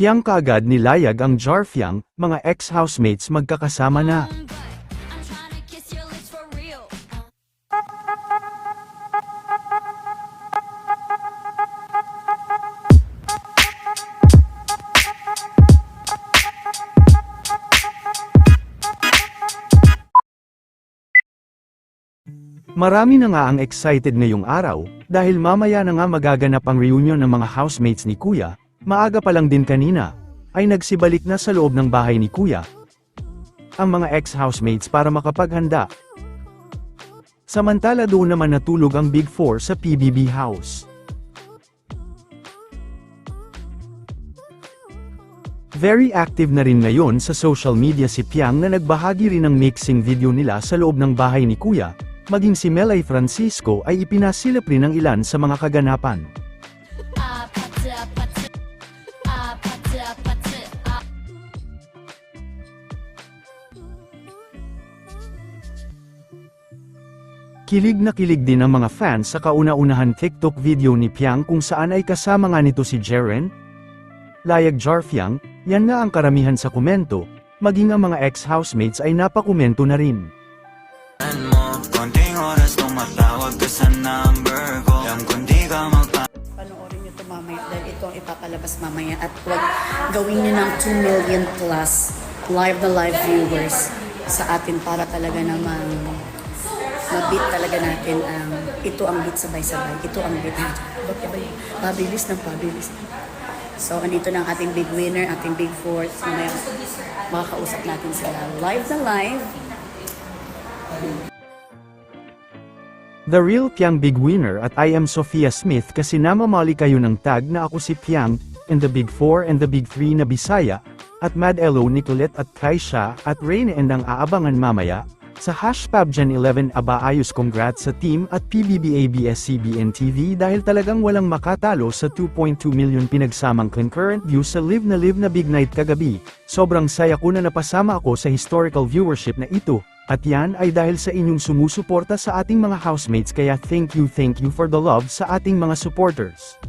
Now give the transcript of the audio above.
Piang kaagad nilayag ang Jarfiang, mga ex-housemates magkakasama na. Marami na nga ang excited ngayong araw, dahil mamaya na nga magaganap ang reunion ng mga housemates ni Kuya, maaga pa lang din kanina, ay nagsibalik na sa loob ng bahay ni Kuya. Ang mga ex-housemates para makapaghanda. Samantala doon naman natulog ang Big Four sa PBB House. Very active na rin ngayon sa social media si Piang na nagbahagi rin ng mixing video nila sa loob ng bahay ni Kuya, maging si Melay Francisco ay ipinasilip rin ng ilan sa mga kaganapan. Kilig na kilig din ang mga fans sa kauna-unahan TikTok video ni Piang kung saan ay kasama nga nito si Jeren, Layag Jarfiang, yan nga ang karamihan sa komento, maging ang mga ex-housemates ay napakomento na rin. Panoorin nyo ito mamaya dahil ito ang ipapalabas mamaya at huwag gawin nyo ng 2 million plus live na live viewers sa atin para talaga naman mabit talaga natin ang ito ang beat sabay-sabay. Ito ang beat. Pabilis ng pabilis. So, andito na ang ating big winner, ating big fourth. Mamaya makakausap natin sila live na live. The real Piang Big Winner at I am Sophia Smith kasi namamali kayo ng tag na ako si Piang, and the Big Four and the Big Three na Bisaya, at Mad Elo Nicolette at Kaisha at Rain and ang aabangan mamaya, sa hashtag Gen11 aba ayos congrats sa team at PBB-ABS-CBN TV dahil talagang walang makatalo sa 2.2 million pinagsamang concurrent views sa Live na Live na Big Night kagabi. Sobrang saya ko na napasama ako sa historical viewership na ito. At yan ay dahil sa inyong sumusuporta sa ating mga housemates kaya thank you thank you for the love sa ating mga supporters.